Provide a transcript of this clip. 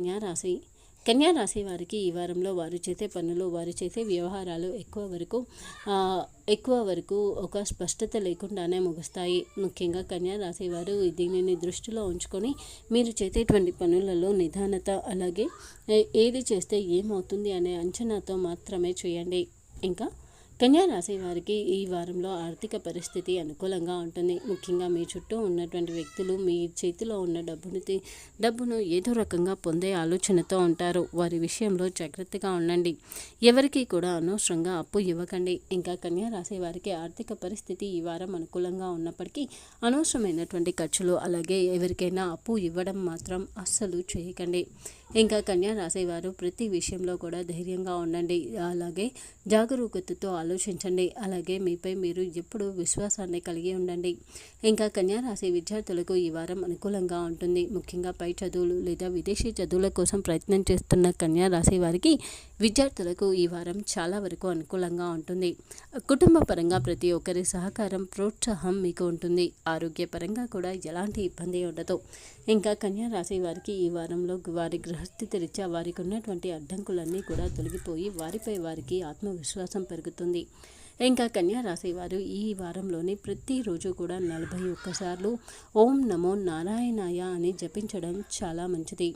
కన్యారాశి కన్యారాశి వారికి ఈ వారంలో వారు చేసే పనులు వారు చేసే వ్యవహారాలు ఎక్కువ వరకు ఎక్కువ వరకు ఒక స్పష్టత లేకుండానే ముగుస్తాయి. ముఖ్యంగా కన్యారాశి వారు దీనిని దృష్టిలో ఉంచుకొని మీరు చేసేటువంటి పనులలో నిదానత అలాగే ఏది చేస్తే ఏమవుతుంది అనే అంచనాతో మాత్రమే చేయండి. ఇంకా కన్యా రాశి వారికి ఈ వారంలో ఆర్థిక పరిస్థితి అనుకూలంగా ఉంటుంది. ముఖ్యంగా మీ చుట్టూ ఉన్నటువంటి వ్యక్తులు మీ చేతిలో ఉన్న డబ్బును డబ్బును ఏదో రకంగా పొందే ఆలోచనతో ఉంటారు. వారి విషయంలో జాగ్రత్తగా ఉండండి. ఎవరికి కూడా అనవసరంగా అప్పు ఇవ్వకండి. ఇంకా కన్యా రాశి వారికి ఆర్థిక పరిస్థితి ఈ వారం అనుకూలంగా ఉన్నప్పటికీ అనవసరమైనటువంటి ఖర్చులు అలాగే ఎవరికైనా అప్పు ఇవ్వడం మాత్రం అస్సలు చేయకండి. ఇంకా కన్యా రాసేవారు ప్రతి విషయంలో కూడా ధైర్యంగా ఉండండి. అలాగే జాగరూకతతో ఆలోచించండి. అలాగే మీపై మీరు ఎప్పుడు విశ్వాసాన్ని కలిగి ఉండండి. ఇంకా కన్యారాశి విద్యార్థులకు ఈ వారం అనుకూలంగా ఉంటుంది. ముఖ్యంగా పై చదువులు లేదా విదేశీ చదువుల కోసం ప్రయత్నం చేస్తున్న కన్యారాశి వారికి విద్యార్థులకు ఈ వారం చాలా వరకు అనుకూలంగా ఉంటుంది. కుటుంబ పరంగా ప్రతి ఒక్కరి సహకారం ప్రోత్సాహం మీకు ఉంటుంది. ఆరోగ్యపరంగా కూడా ఎలాంటి ఇబ్బంది ఉండదు. ఇంకా కన్యా రాశి వారికి ఈ వారంలో వారి గృహస్థితి రీత్యా వారికి ఉన్నటువంటి అడ్డంకులన్నీ కూడా తొలగిపోయి వారిపై వారికి ఆత్మవిశ్వాసం పెరుగుతుంది. ఇంకా కన్యా రాశి వారు ఈ వారంలోనే ప్రతిరోజు కూడా నలభై ఒక్కసార్లు ఓం నమో నారాయణాయ అని జపించడం చాలా మంచిది.